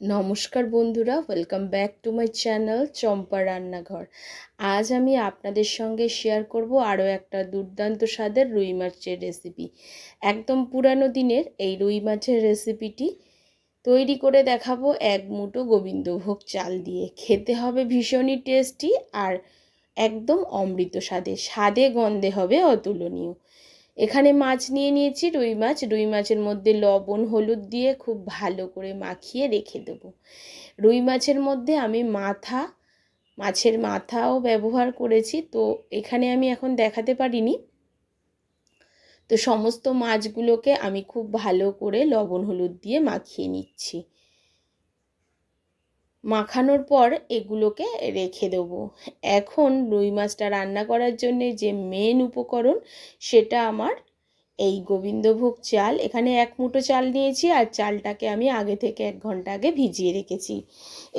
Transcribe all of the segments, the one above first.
নমস্কার বন্ধুরা welcome back to my channel Champa রান্নাঘর। আজ আমি আপনাদের সঙ্গে শেয়ার করব আরও একটা দুর্দান্ত স্বাদের রুই মাছের রেসিপি একদম পুরানো দিনের এই রুই মাছের রেসিপিটি তৈরি করে দেখাবো এক মুঠো গোবিন্দভোগ চাল দিয়ে। খেতে হবে ভীষণই টেস্টি আর একদম অমৃত স্বাদে স্বাদে গন্ধে হবে অতুলনীয়। এখানে মাছ নিয়ে নিয়েছি, রুই মাছ। রুই মাছের মধ্যে লবণ, হলুদ দিয়ে খুব ভালো করে মাখিয়ে রেখে দেবো। রুই মাছের মধ্যে আমি মাথা, মাছের মাথাও ব্যবহার করেছি। তো এখানে আমি এখন দেখাতে পারিনি। তো সমস্ত মাছগুলোকে আমি খুব ভালো করে লবণ, হলুদ দিয়ে মাখিয়ে নিচ্ছি। মাখানোর পর এগুলোকে রেখে দেবো। এখন রুই মাছটা রান্না করার জন্যে যে মেন উপকরণ সেটা আমার এই গোবিন্দভোগ চাল। এখানে এক মুঠো চাল নিয়েছি আর চালটাকে আমি আগে থেকে এক ঘণ্টা আগে ভিজিয়ে রেখেছি।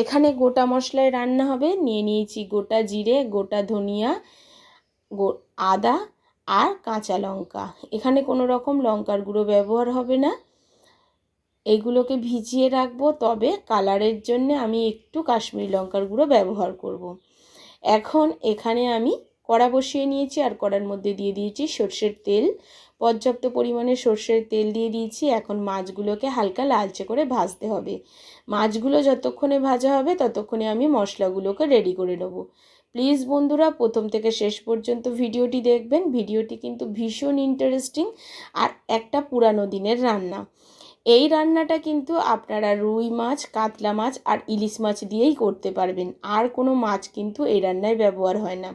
এখানে গোটা মশলায় রান্না হবে। নিয়ে নিয়েছি গোটা জিরে, গোটা ধনিয়া আদা আর কাঁচা লঙ্কা। এখানে কোনো রকম লঙ্কার গুঁড়ো ব্যবহার হবে না। এইগুলোকে ভিজিয়ে রাখব, তবে কালারের জন্য আমি একটু কাশ্মীরি লঙ্কার গুঁড়ো ব্যবহার করব। এখন এখানে আমি কড়া বসিয়ে নিয়েছি আর কড়ার মধ্যে দিয়ে দিয়েছি সর্ষের তেল। পর্যাপ্ত পরিমাণে সর্ষের তেল দিয়ে দিয়েছি। এখন মাছগুলোকে হালকা লালচে করে ভাজতে হবে। মাছগুলো যতক্ষণে ভাজা হবে ততক্ষণে আমি মশলাগুলোকে রেডি করে নেব। প্লিজ বন্ধুরা, প্রথম থেকে শেষ পর্যন্ত ভিডিওটি দেখবেন। ভিডিওটি কিন্তু ভীষণ ইন্টারেস্টিং আর একটা পুরানো দিনের রান্না। এই রান্নাটা কিন্তু আপনারা রুই মাছ, কাতলা মাছ আর ইলিশ মাছ দিয়েই করতে পারবেন। আর কোনো মাছ কিন্তু এই রান্নায় ব্যবহার হয় না।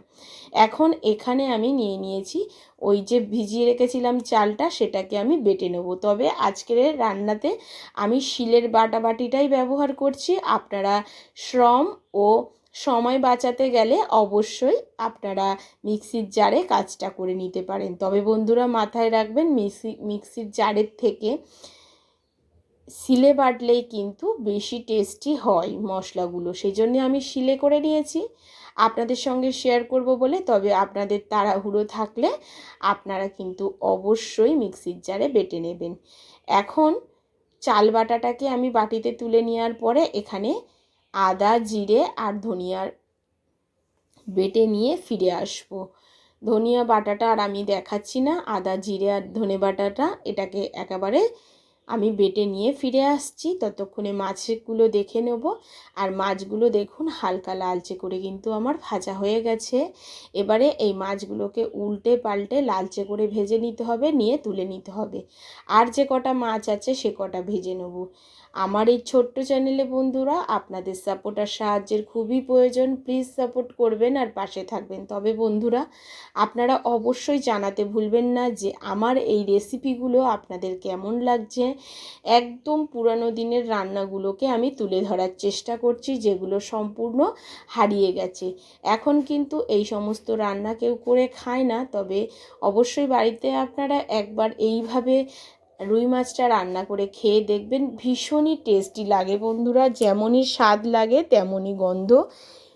এখন এখানে আমি নিয়ে নিয়েছি ওই যে ভিজিয়ে রেখেছিলাম চালটা, সেটাকে আমি বেটে নেব। তবে আজকের রান্নাতে আমি শিলের বাটাবাটিটাই ব্যবহার করছি। আপনারা শ্রম ও সময় বাঁচাতে গেলে অবশ্যই আপনারা মিক্সির জারে কাজটা করে নিতে পারেন। তবে বন্ধুরা মাথায় রাখবেন, মিক্সি, মিক্সির জারের থেকে শিলে বাটলেই কিন্তু বেশি টেস্টি হয় মশলাগুলো। সেই জন্যে আমি শিলে করে নিয়েছি। আপনাদের সঙ্গে শেয়ার করব বলে, তবে আপনাদের তাড়াহুড়ো থাকলে আপনারা কিন্তু অবশ্যই মিক্সির জারে বেটে নেবেন। এখন চাল বাটাটাকে আমি বাটিতে তুলে নেওয়ার পরে এখানে আদা, জিরে আর ধনিয়ার বেটে নিয়ে ফিরে আসব। ধনিয়া বাটাটা আর আমি দেখাচ্ছি না, আদা, জিরে আর ধনে বাটাটা, এটাকে একেবারে আমি বেটে নিয়ে ফিরে আসছি। ততক্ষণে মাছগুলো দেখে নেব। আর মাছগুলো দেখুন, হালকা লালচে করে কিন্তু আমার ভাজা হয়ে গেছে। এবারে এই মাছগুলোকে উল্টে পাল্টে লালচে করে ভেজে নিতে হবে, নিয়ে তুলে নিতে হবে। আর যে কটা মাছ আছে, সে কটা ভেজে নেব। আমার এই ছোট্ট চ্যানেলে বন্ধুরা, আপনাদের সাপোর্ট আর সাহায্যের খুবই প্রয়োজন। প্লিজ সাপোর্ট করবেন আর পাশে থাকবেন। তবে বন্ধুরা, আপনারা অবশ্যই জানাতে ভুলবেন না যে আমার এই রেসিপিগুলো আপনাদের কেমন লাগছে। একদম পুরানো দিনের রান্নাগুলোকে আমি তুলে ধরার চেষ্টা করছি, যেগুলো সম্পূর্ণ হারিয়ে গেছে। এখন কিন্তু এই সমস্ত রান্না কেউ করে খায় না, তবে অবশ্যই বাড়িতে আপনারা একবার এইভাবে রুই মাছটা রান্না করে খেয়ে দেখবেন ভীষণই টেস্টি লাগে বন্ধুরা, যেমনই স্বাদ লাগে তেমনই গন্ধ।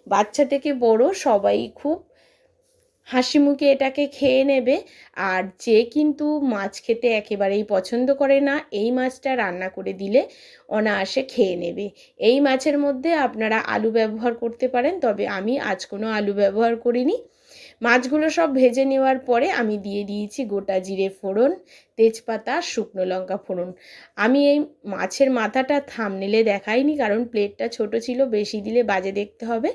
বাচ্চা থেকে বড় সবাই খুব হাসি মুখে এটাকে খেয়ে নেবে, আর যে কিন্তু মাছ খেতে একেবারেই পছন্দ করে না, এই মাছটা রান্না করে দিলে অনায়াসে খেয়ে নেবে। এই মাছের মধ্যে আপনারা আলু ব্যবহার করতে পারেন, তবে আমি আজ কোনো আলু ব্যবহার করিনি। মাছগুলো সব ভেজে নেওয়ার পরে আমি দিয়ে দিয়েছি গোটা জিরে ফোড়ন, তেজপাতা, শুকনো লঙ্কা ফোড়ন। আমি এই মাছের মাথাটা থামনেলে দেখাইনি কারণ প্লেটটা ছোট ছিল, বেশি দিলে বাজে দেখতে হবে।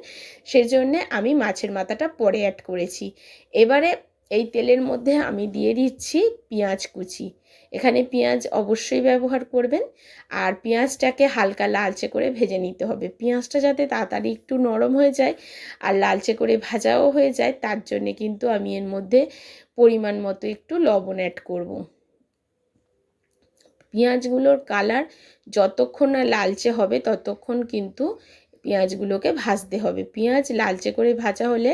সেজন্যে আমি মাছের মাথাটা পরে অ্যাড করেছি। এবারে এই তেলের মধ্যে আমি দিয়ে দিচ্ছি পেঁয়াজ কুচি। এখানে পেঁয়াজ অবশ্যই ব্যবহার করবেন। আর পেঁয়াজটাকে হালকা লালচে করে ভেজে নিতে হবে। পেঁয়াজটা যাতে তাড়াতাড়ি একটু নরম হয়ে যায় আর লালচে করে ভাজাও হয়ে যায়, তার জন্যে কিন্তু আমি এর মধ্যে পরিমাণ মতো একটু লবণ অ্যাড করব। পেঁয়াজগুলোর কালার যতক্ষণ না লালচে হবে, ততক্ষণ কিন্তু পেঁয়াজগুলোকে ভাজতে হবে। পেঁয়াজ লালচে করে ভাজা হলে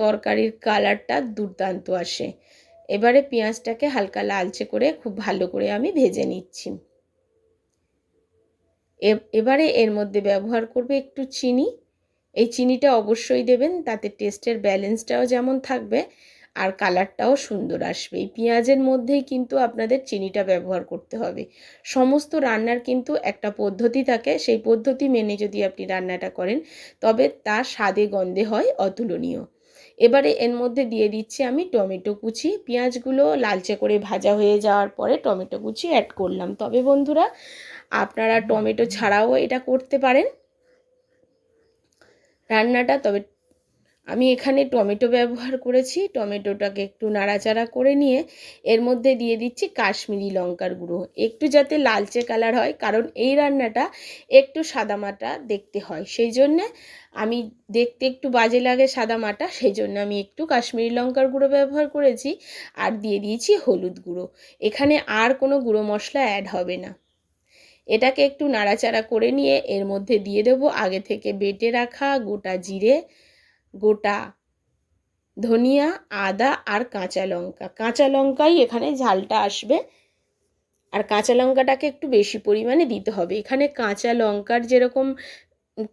তরকারির কালারটা দুর্দান্ত আসে। এবারে পেঁয়াজটাকে হালকা লালচে করে খুব ভালো করে আমি ভেজে নিচ্ছি। এবারে এর মধ্যে ব্যবহার করবে একটু চিনি। এই চিনিটা অবশ্যই দেবেন, তাতে টেস্টের ব্যালেন্সটাও যেমন থাকবে আর কালারটাও সুন্দর আসবে। এই পেঁয়াজের মধ্যেই কিন্তু আপনাদের চিনিটা ব্যবহার করতে হবে। সমস্ত রান্নার কিন্তু একটা পদ্ধতি থাকে। সেই পদ্ধতি মেনে যদি আপনি রান্নাটা করেন, তবে তা স্বাদে গন্ধে হয় অতুলনীয়। এবারে এর মধ্যে দিয়ে দিচ্ছি আমি টমেটো কুচি। পেঁয়াজগুলো লালচে করে ভাজা হয়ে যাওয়ার পরে টমেটো কুচি অ্যাড করলাম। তবে বন্ধুরা, আপনারা টমেটো ছাড়াও এটা করতে পারেন। রান্নাটা তবে আমি এখানে টমেটো ব্যবহার করেছি। টমেটোটাকে একটু নাড়াচাড়া করে নিয়ে এর মধ্যে দিয়ে দিচ্ছি কাশ্মীরি লঙ্কার গুঁড়ো। একটু যাতে লালচে কালার হয়, কারণ এই রান্নাটা একটু সাদামাটা দেখতে হয়। সেই জন্যে আমি দেখতে একটু বাজে লাগে সাদামাটা সেই জন্য আমি একটু কাশ্মীরি লঙ্কার গুঁড়ো ব্যবহার করেছি আর দিয়ে দিয়েছি হলুদ গুঁড়ো। এখানে আর কোনো গুঁড়ো মশলা অ্যাড হবে না। এটাকে একটু নাড়াচাড়া করে নিয়ে এর মধ্যে দিয়ে দেবো আগে থেকে বেটে রাখা গোটা জিরে গোটা, ধনিয়া, আদা আর কাঁচা লঙ্কা। কাঁচা লঙ্কাই এখানে ঝালটা আসবে। আর কাঁচা লঙ্কাটাকে একটু বেশি পরিমাণে দিতে হবে। এখানে কাঁচা লঙ্কার যেরকম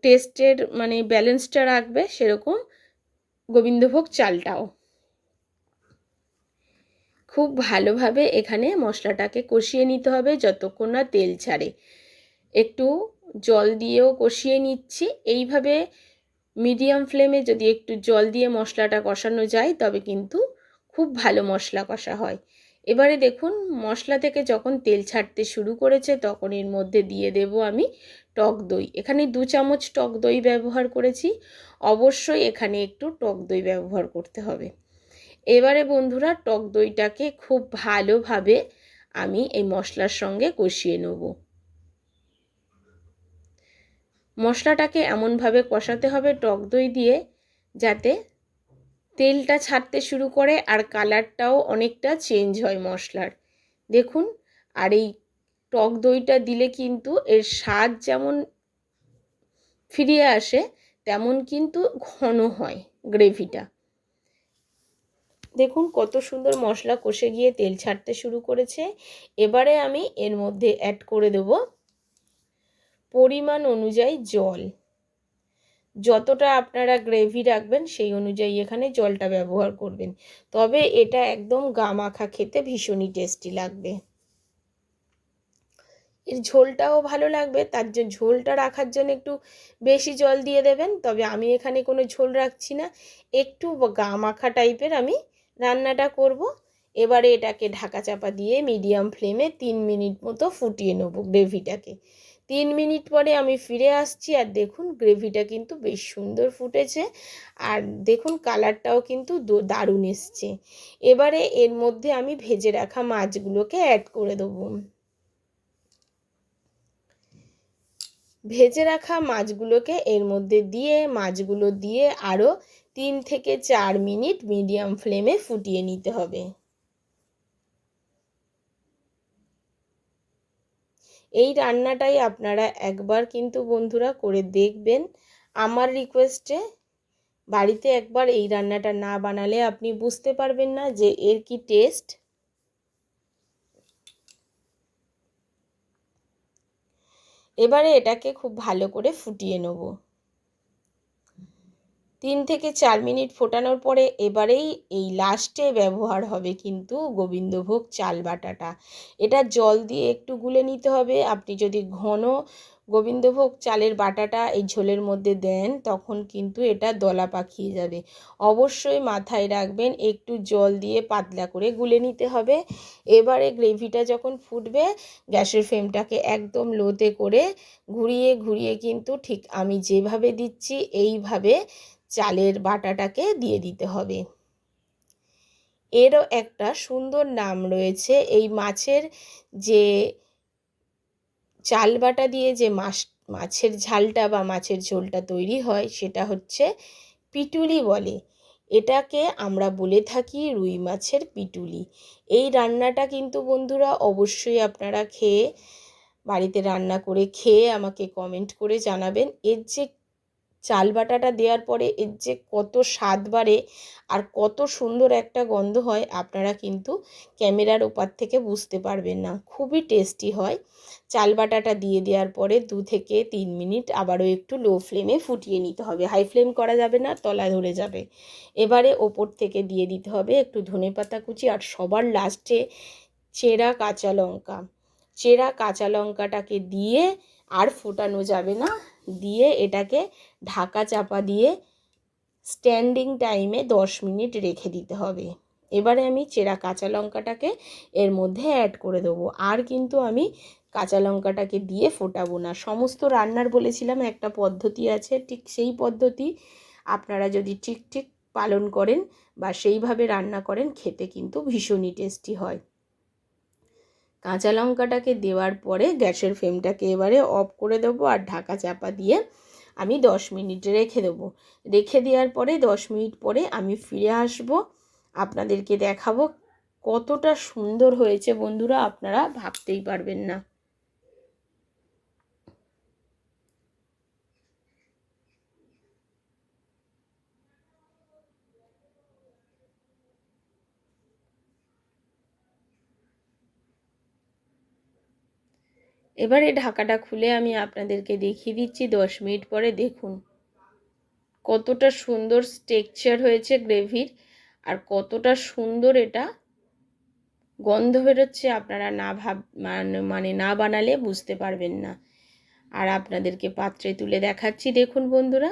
টেস্টের মানে ব্যালেন্সটা রাখবে, সেরকম গোবিন্দভোগ চালটাও। খুব ভালোভাবে এখানে মশলাটাকে কষিয়ে নিতে হবে যতক্ষণ না তেল ছাড়ে। একটু জল দিয়েও কষিয়ে নিচ্ছি। এইভাবে মিডিয়াম ফ্লেমে যদি একটু জল দিয়ে মশলাটা কষানো যায়, তবে কিন্তু খুব ভালো মশলা কষা হয়। এবারে দেখুন, মশলা থেকে যখন তেল ছাড়তে শুরু করেছে, তখন এর মধ্যে দিয়ে দেব আমি টক দই। এখানে দু চামচ টক দই ব্যবহার করেছি। অবশ্যই এখানে একটু টক দই ব্যবহার করতে হবে। এবারে বন্ধুরা, টক দইটাকে খুব ভালোভাবে আমি এই মশলার সঙ্গে কষিয়ে নেব। মশলাটাকে এমনভাবে কষাতে হবে, টক দই দিয়ে, যাতে তেলটা ছাড়তে শুরু করে আর কালারটাও অনেকটা চেঞ্জ হয় মশলার। দেখুন, আর এই টক দইটা দিলে কিন্তু এর স্বাদ যেমন ফিরিয়ে আসে, তেমন কিন্তু ঘন হয় গ্রেভিটা। দেখুন, কত সুন্দর মশলা কষে গিয়ে তেল ছাড়তে শুরু করেছে। এবারে আমি এর মধ্যে অ্যাড করে দেবো পরিমাণ অনুযায়ী জল। যতটা আপনারা গ্রেভি রাখবেন, সেই অনুযায়ী এখানে জলটা ব্যবহার করবেন। তবে এটা একদম গা মাখা খেতে ভীষণই টেস্টি লাগবে। এর ঝোলটাও ভালো লাগবে, তার জন্য ঝোলটা রাখার জন্য একটু বেশি জল দিয়ে দেবেন। তবে আমি এখানে কোনো ঝোল রাখছি না। একটু গা মাখা টাইপের আমি রান্নাটা করব। এবারে এটাকে ঢাকা চাপা দিয়ে মিডিয়াম ফ্লেমে তিন মিনিট মতো ফুটিয়ে নেব গ্রেভিটাকে তিন মিনিট পরে আমি ফিরে আসছি আর দেখুন গ্রেভিটা কিন্তু বেশ সুন্দর ফুটেছে আর দেখুন কালারটাও কিন্তু দারুণ এসছে। এবারে এর মধ্যে আমি ভেজে রাখা মাছগুলোকে অ্যাড করে দেবো। ভেজে রাখা মাছগুলোকে এর মধ্যে দিয়ে, মাছগুলো দিয়ে আরও তিন থেকে চার মিনিট মিডিয়াম ফ্লেমে ফুটিয়ে নিতে হবে। এই রান্নাটাই আপনারা একবার কিন্তু বন্ধুরা করে দেখবেন। আমার রিকোয়েস্টে বাড়িতে একবার এই রান্নাটা না বানালে আপনি বুঝতে পারবেন না যে এর কি টেস্ট এবারে এটাকে খুব ভালো করে ফুটিয়ে নেব। তিন থেকে চার মিনিট ফোটানোর পরে এবারেই এই লাস্টে ব্যবহার হবে কিন্তু গোবিন্দভোগ চাল বাটাটা। এটা জল দিয়ে একটু গুলে নিতে হবে। আপনি যদি ঘন গোবিন্দভোগ চালের বাটাটা এই ঝোলের মধ্যে দেন, তখন কিন্তু এটা দলা পাকিয়ে যাবে। অবশ্যই মাথায় রাখবেন, একটু জল দিয়ে পাতলা করে গুলে নিতে হবে। এবারে গ্রেভিটা যখন ফুটবে, গ্যাসের ফ্লেমটাকে একদম লোতে করে ঘুরিয়ে ঘুরিয়ে কিন্তু ঠিক আমি যেভাবে দিচ্ছি, এইভাবে চালের বাটাটাকে দিয়ে দিতে হবে। এরও একটা সুন্দর নাম রয়েছে, এই মাছের যে চাল বাটা দিয়ে যে মাছ মাছের ঝালটা বা মাছের ঝোলটা তৈরি হয় সেটা হচ্ছে পিটুলি বলে। এটাকে আমরা বলে থাকি রুই মাছের পিটুলি। এই রান্নাটা কিন্তু বন্ধুরা অবশ্যই আপনারা খেয়ে, বাড়িতে রান্না করে খেয়ে আমাকে কমেন্ট করে জানাবেন। এর যে চাল বাটাটা দেওয়ার পরে এর যে কত স্বাদ বাড়ে আর কত সুন্দর একটা গন্ধ হয় আপনারা কিন্তু ক্যামেরার ওপার থেকে বুঝতে পারবেন না। খুবই টেস্টি হয়। চাল বাটাটা দিয়ে দেওয়ার পরে দু থেকে তিন মিনিট আবারও একটু লো ফ্লেমে ফুটিয়ে নিতে হবে। হাই ফ্লেম করা যাবে না, তলা ধরে যাবে। এবারে ওপর থেকে দিয়ে দিতে হবে একটু ধনে পাতা কুচি আর সবার লাস্টে চেরা কাঁচা লঙ্কা। চেরা কাঁচা লঙ্কাটাকে দিয়ে আর ফোটানো যাবে না। দিয়ে এটাকে ঢাকা চাপা দিয়ে স্ট্যান্ডিং টাইমে দশ মিনিট রেখে দিতে হবে। এবারে আমি চেরা কাঁচা লঙ্কাটাকে এর মধ্যে অ্যাড করে দেবো। আর কিন্তু আমি কাঁচা লঙ্কাটাকে দিয়ে ফোটাবো না। সমস্ত রান্নার বলেছিলাম একটা পদ্ধতি আছে, ঠিক সেই পদ্ধতি। আপনারা যদি ঠিক ঠিক পালন করেন বা সেইভাবে রান্না করেন, খেতে কিন্তু ভীষণই টেস্টি হয়। কাঁচা লঙ্কাটাকে দেওয়ার পরে গ্যাসের ফ্লেমটাকে এবারে অফ করে দেবো আর ঢাকা চাপা দিয়ে আমি দশ মিনিট রেখে দেবো। রেখে দেওয়ার পরে দশ মিনিট পরে আমি ফিরে আসব। আপনাদেরকে দেখাবো কতটা সুন্দর হয়েছে বন্ধুরা, আপনারা ভাবতেই পারবেন না। এবারে ঢাকাটা খুলে আমি আপনাদেরকে দেখিয়ে দিচ্ছি, দশ মিনিট পরে দেখুন। কতটা সুন্দর স্টেকচার হয়েছে গ্রেভির আর কতটা সুন্দর এটা গন্ধ বেরোচ্ছে আপনারা না ভাব মানে না বানালে বুঝতে পারবেন না। আর আপনাদেরকে পাত্রে তুলে দেখাচ্ছি, দেখুন বন্ধুরা।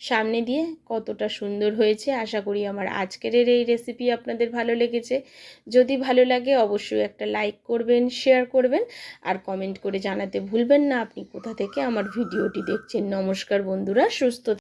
সামনে দিয়ে কতটা সুন্দর হয়েছে। আশা করি আমার আজকের এই রেসিপি আপনাদের ভালো লেগেছে। যদি ভালো লাগে অবশ্যই একটা লাইক করবেন শেয়ার করবেন আর কমেন্ট করে জানাতে ভুলবেন না। আপনি কোথা থেকে আমার ভিডিওটি দেখছেন? নমস্কার বন্ধুরা, সুস্থ